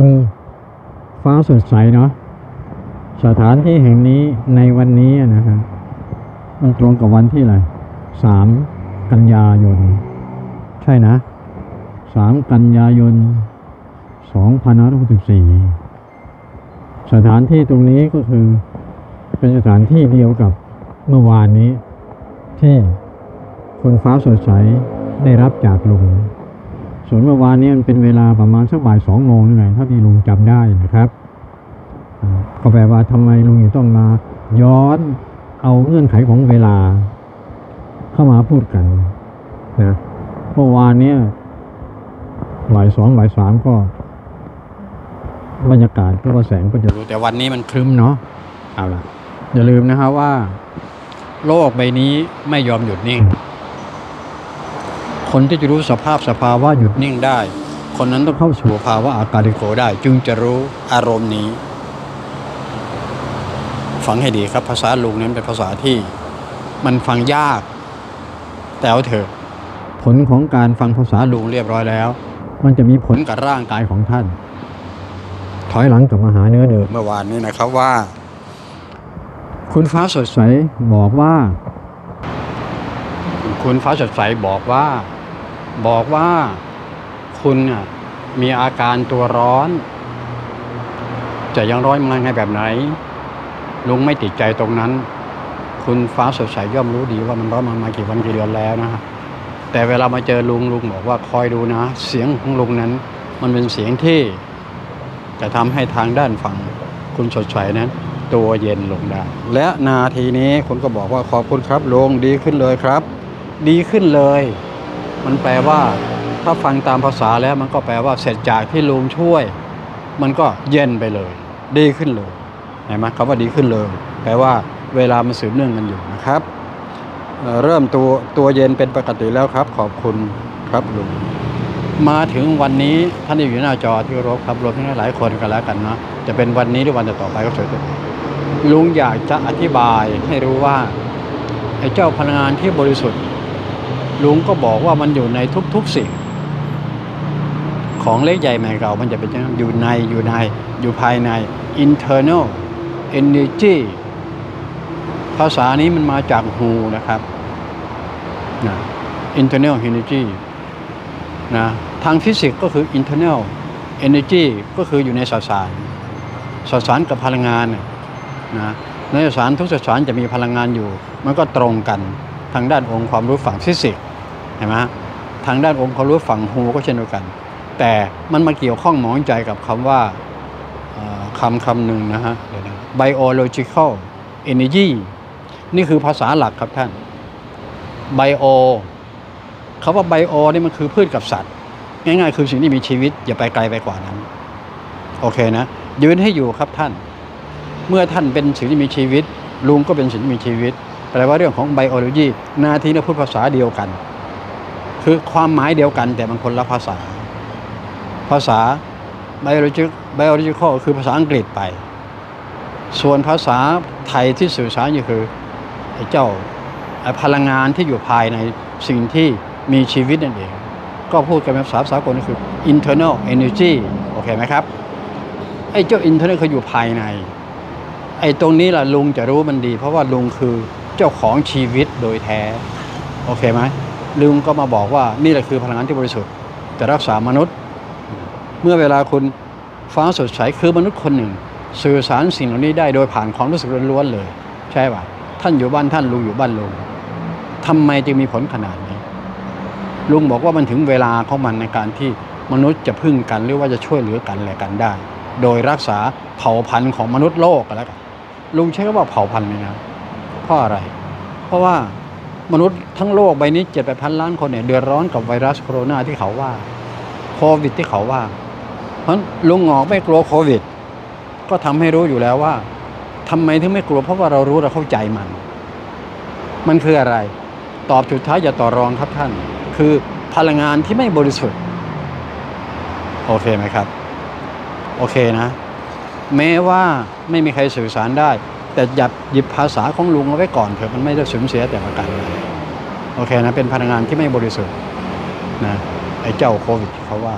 ุณฟ้าสดใสเนาะสถานที่แห่งนี้ในวันนี้นะครับมันตรงกับวันที่อะไรสามกันยายน ใช่นะสามกันยายนสองพันห้าร้อยหกสิบสี่สถานที่ตรงนี้ก็คือเป็นสถานที่เดียวกับเมื่อวานนี้ ที่คุณฟ้าสดใสได้รับจากลุง ส่วนเมื่อวานนี้มันเป็นเวลาประมาณสักบ่ายสองโมงนี่ไงเท่าที่ลุงจำได้นะครับอ่าก็แปลว่าทำไมลุงถึงต้องมา ย้อนเอาเงื่อนไขของเวลา เข้ามาพูดกันนะเมื่อวานเนี้ยบ่ายสองบ่ายสามก็บรรยากาศก็แสงก็จะรู้แต่วันนี้มันครึ้มเนาะเอาล่ะ อย่าลืมนะครับว่า โลกใบนี้ไม่ยอมหยุดนิ่ง คนที่จะรู้สภาพสภาวะหยุดนิ่งได้ คนนั้นต้องเข้าสู่ภาวะอาการิโกได้ จึงจะรู้อารมณ์นี้ ฟังให้ดีครับภาษาลุงนั้นเป็นภาษาที่ มันฟังยาก แต่เอาเถอะผลของการฟังภาษาลุงเรียบร้อยแล้ว มันจะมีผลกับร่างกายของท่าน ถอยหลังกลับมาหาเนื้อเดิมเมื่อวานนี้นะครับว่า คุณฟ้าสดใสบอกว่า คุณฟ้าสดใสบอกว่า บอกว่าคุณมีอาการตัวร้อน จะยังร้อนมันไงแบบไหน ลุงไม่ติดใจตรงนั้น คุณฟ้าสดใสย่อมรู้ดีว่ามันร้อนมามากี่วันกี่เดือนแล้วนะฮะแต่เวลามาเจอลุงลุงบอกว่าคอยดูนะ เสียงของลุงนั้น มันเป็นเสียงที่จะทำให้ทางด้านฝั่งคุณสดใสนั้น ตัวเย็นลงได้ และนาทีนี้คุณก็บอกว่าขอบคุณครับลุงดีขึ้นเลยครับ ดีขึ้นเลย มันแปลว่าถ้าฟังตามภาษาแล้วมันก็แปลว่าเสร็จจากที่ลุงช่วย มันก็เย็นไปเลย ดีขึ้นเลยเห็นไหมคำว่าดีขึ้นเลย แปลว่าเวลามันสืบเนื่องกันอยู่นะครับเเริ่มตัวตัวเย็นเป็นปกติแล้วครับ ขอบคุณครับลุงมาถึงวันนี้ท่านที่อยู่หน้าจอที่รบครับรวมทั้งหลายคนกันแล้วกันเนาะจะเป็นวันนี้หรือวันต่อไปก็เถิดลุงอยากจะอธิบายให้รู้ว่าไอ้เจ้าพลังงานที่บริสุทธิ์ ลุงก็บอกว่ามันอยู่ในทุกๆสิ่ง ของเล็กใหญ่ใหม่เก่ามันจะเป็นอย่างอยู่ในอยู่ในอยู่ภายใน internal energy ภาษานี้มันมาจากฮูนะครับนะ internal energy นะทางฟิสิกส์ก็คือ internal energy ก็คืออยู่ในสสาร สสารกับพลังงานนะในสสารทุกสสารจะมีพลังงานอยู่ มันก็ตรงกันทางด้านองค์ความรู้ฝั่งฟิสิกส์ ห็นไหมทางด้านองค์ความรู้ฝั่งฮูก็เช่นเดียวกัน แต่มันมาเกี่ยวข้องหมองใจกับคำว่าคำคำหนึ่งนะฮะเดี๋ยวนะ biological energy นี่คือภาษาหลักครับท่าน bio คำว่าไบโอนี่มันคือพืชกับสัตว์ ง่ายๆ คือสิ่งที่มีชีวิต อย่าไปไกลไปกว่านั้น โอเคนะ ยืนให้อยู่ครับท่าน เมื่อท่านเป็นสิ่งที่มีชีวิต ลุงก็เป็นสิ่งที่มีชีวิต แปลว่าเรื่องของไบโอโลจีนาทีนี้พูดภาษาเดียวกัน คือความหมายเดียวกันแต่มันคนละภาษา ภาษาไบโอโลจิไบโอโลจิคอคือภาษาอังกฤษไป ส่วนภาษาไทยที่สื่อสารอยู่คือไอ้เจ้าพลังงานที่อยู่ภายในสิ่งที่มีชีวิตนั่นเอง ก็พูดกันเป็นภาษาสากลก็คือ internal energy โอเคไหมครับ ไอ้เจ้า internal คืออยู่ภายใน ไอ้ตรงนี้ล่ะลุงจะรู้มันดี เพราะว่าลุงคือเจ้าของชีวิตโดยแท้ โอเคไหม ลุงก็มาบอกว่านี่แหละคือพลังงานที่บริสุทธิ์จะรักษามนุษย์ เมื่อเวลาคุณฟ้าสดใสคือมนุษย์คนหนึ่ง สื่อสารสิ่งเหล่านี้ได้โดยผ่านความรู้สึกล้วนๆเลย ใช่ป่ะท่านอยู่บ้านท่านลุงอยู่บ้านลุงทำไมจึงมีผลขนาดนี้ ลุงบอกว่ามันถึงเวลาของมันในการที่มนุษย์จะพึ่งกันหรือว่าจะช่วยเหลือกันและกันได้ โดยรักษาเผ่าพันธุ์ของมนุษย์โลกกันแล้วกันลุงใช้คำว่าเผ่าพันธุ์เลยนะเพราะอะไร เพราะว่า มนุษย์ทั้งโลกใบนี้เจ็ดแปดพันล้านคนเนี่ยเดือดร้อนกับไวรัสโคโรนาที่เขาว่าโควิดที่เขาว่า เพราะงั้นลุงหงอกไม่กลัวโควิด ก็ทำให้รู้อยู่แล้วว่าทำไมถึงไม่กลัวเพราะว่าเรารู้เราเข้าใจมัน มันคืออะไร ตอบสุดท้ายอย่าต่อรองครับท่าน คือพลังงานที่ไม่บริสุทธิ์ โอเคไหมครับ โอเคนะ แม้ว่าไม่มีใครสื่อสารได้ แต่หยับหยิบภาษาของลุงเอาไว้ก่อนเถอะมันไม่ได้สูญเสียแต่ประการใดโอเคนะเป็นพนักงานที่ไม่บริสุทธิ์นะไอ้เจ้าโควิดเขาว่า